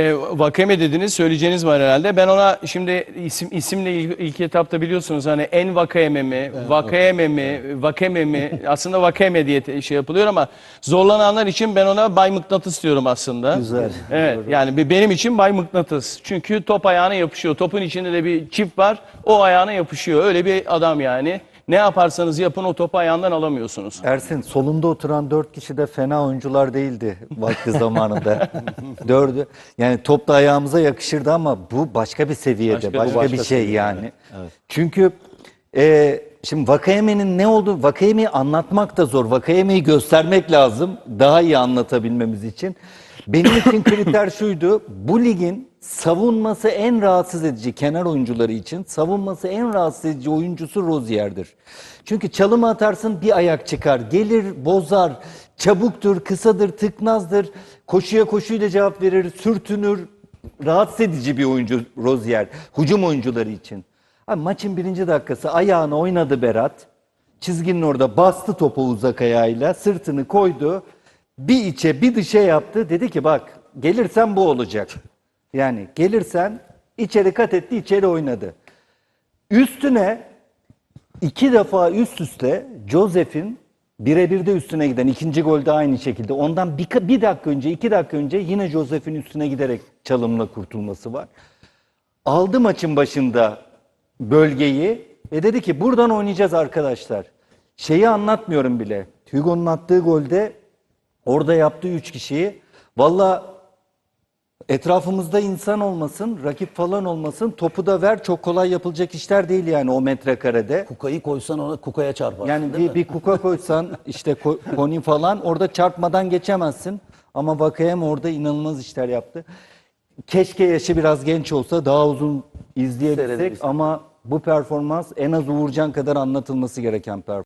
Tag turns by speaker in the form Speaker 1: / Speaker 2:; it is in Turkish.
Speaker 1: E, Vakeme dediniz, söyleyeceğiniz var herhalde. Ben ona şimdi isim isimle ilk, ilk etapta biliyorsunuz hani en vakeme mi, vakeme mi, vakeme mi? Aslında vakeme diye şey yapılıyor ama zorlananlar için ben ona Bay Mıknatıs diyorum aslında.
Speaker 2: Güzel.
Speaker 1: Evet yani be- benim için Bay Mıknatıs. Çünkü top ayağına yapışıyor. Topun içinde de bir çift var. O ayağına yapışıyor. Öyle bir adam yani. Ne yaparsanız yapın o topu ayağından alamıyorsunuz.
Speaker 2: Ersin solunda oturan dört kişi de fena oyuncular değildi vakti zamanında. Dördü. Yani top da ayağımıza yakışırdı ama bu başka bir seviyede,
Speaker 1: Başka-
Speaker 2: başka,
Speaker 1: başka
Speaker 2: bir şey
Speaker 1: seviye,
Speaker 2: yani. Çünkü e, şimdi Vakayeme'nin ne olduğu, Vakayeme'yi anlatmak da zor. Vakayeme'yi göstermek lazım daha iyi anlatabilmemiz için. Benim için kriter şuydu, bu ligin savunması en rahatsız edici kenar oyuncuları için savunması en rahatsız edici oyuncusu Rozier'dir. Çünkü çalım atarsın bir ayak çıkar, gelir bozar, çabuktur, kısadır, tıknazdır, koşuya koşuyla cevap verir, sürtünür, rahatsız edici bir oyuncu Rozier, hücum oyuncuları için. Abi maçın birinci dakikası ayağını oynadı Berat. Çizginin orada bastı topu uzak ayağıyla, sırtını koydu. Bir içe bir dışa yaptı. Dedi ki bak gelirsen bu olacak. Yani gelirsen içeri kat etti, içeri oynadı. Üstüne iki defa üst üste Joseph'in birebir de üstüne giden ikinci golde aynı şekilde. Ondan bir, bir dakika önce, iki dakika önce yine Joseph'in üstüne giderek çalımla kurtulması var. Aldı maçın başında bölgeyi ve dedi ki buradan oynayacağız arkadaşlar. Şeyi anlatmıyorum bile. Hugo'nun attığı golde orada yaptığı üç kişiyi valla etrafımızda insan olmasın, rakip falan olmasın, topu da ver çok kolay yapılacak işler değil yani o metrekarede.
Speaker 3: Kukayı koysan ona kukaya çarpar.
Speaker 2: Yani bir, bir kuka koysan işte ko- koni falan orada çarpmadan geçemezsin. Ama Vakayem orada inanılmaz işler yaptı. Keşke yaşı biraz genç olsa daha uzun izleyebilsek ama bu performans en az Uğurcan kadar anlatılması gereken performans.